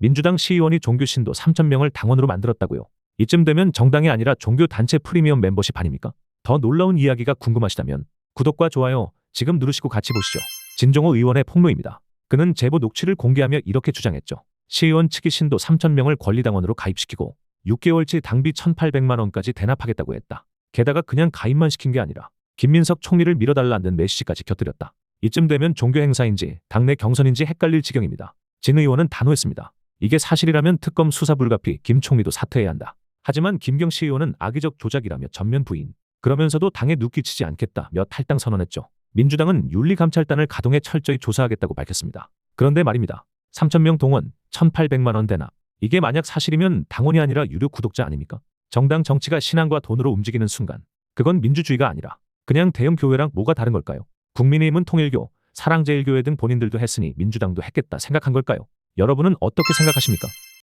민주당 시의원이 종교 신도 3천 명을 당원으로 만들었다고요. 이쯤 되면 정당이 아니라 종교 단체 프리미엄 멤버십 아닙니까? 더 놀라운 이야기가 궁금하시다면 구독과 좋아요 지금 누르시고 같이 보시죠. 진종호 의원의 폭로입니다. 그는 제보 녹취를 공개하며 이렇게 주장했죠. 시의원 측이 신도 3천 명을 권리당원으로 가입시키고 6개월치 당비 1,800만 원까지 대납하겠다고 했다. 게다가 그냥 가입만 시킨 게 아니라 김민석 총리를 밀어달라는 메시지까지 곁들였다. 이쯤 되면 종교 행사인지 당내 경선인지 헷갈릴 지경입니다. 진 의원은 단호했습니다. 이게 사실이라면 특검 수사 불가피 김 총리도 사퇴해야 한다. 하지만 김경 시 의원은 악의적 조작이라며 전면 부인. 그러면서도 당에 눕기치지 않겠다며 탈당 선언했죠. 민주당은 윤리감찰단을 가동해 철저히 조사하겠다고 밝혔습니다. 그런데 말입니다. 3천명 동원, 1,800만 원 대납. 이게 만약 사실이면 당원이 아니라 유료 구독자 아닙니까? 정당 정치가 신앙과 돈으로 움직이는 순간 그건 민주주의가 아니라 그냥 대형 교회랑 뭐가 다른 걸까요? 국민의힘은 통일교, 사랑제일교회 등 본인들도 했으니 민주당도 했겠다 생각한 걸까요? 여러분은 어떻게 생각하십니까?